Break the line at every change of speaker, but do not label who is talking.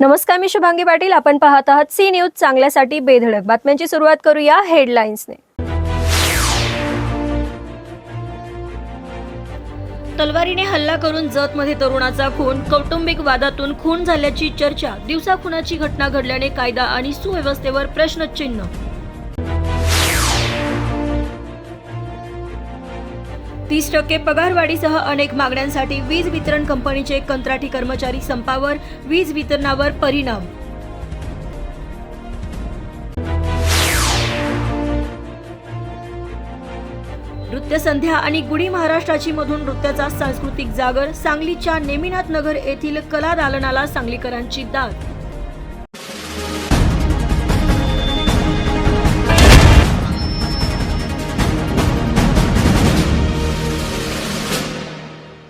नमस्कार मी शुभांगी पाटील. आपण पाहत आहात सी न्यूज. चांगल्यासाठी बेधडक बातम्यांची सुरुवात करूया हेडलाईन्सने तलवारीने हल्ला करून जतमध्ये तरुणाचा खून. कौटुंबिक वादातून खून झाल्याची चर्चा. दिवसा खुनाची घटना घडल्याने कायदा आणि सुव्यवस्थेवर प्रश्नचिन्ह. तीस टक्के पगारवाढीसह अनेक मागण्यांसाठी वीज वितरण कंपनीचे कंत्राटी कर्मचारी संपावर वीज वितरणावर परिणाम. नृत्य संध्या आणि गुढी महाराष्ट्राची मधून नृत्याचा सांस्कृतिक जागर सांगलीच्या नेमिनाथ नगर येथील कला दालनाला सांगलीकरांची दाद.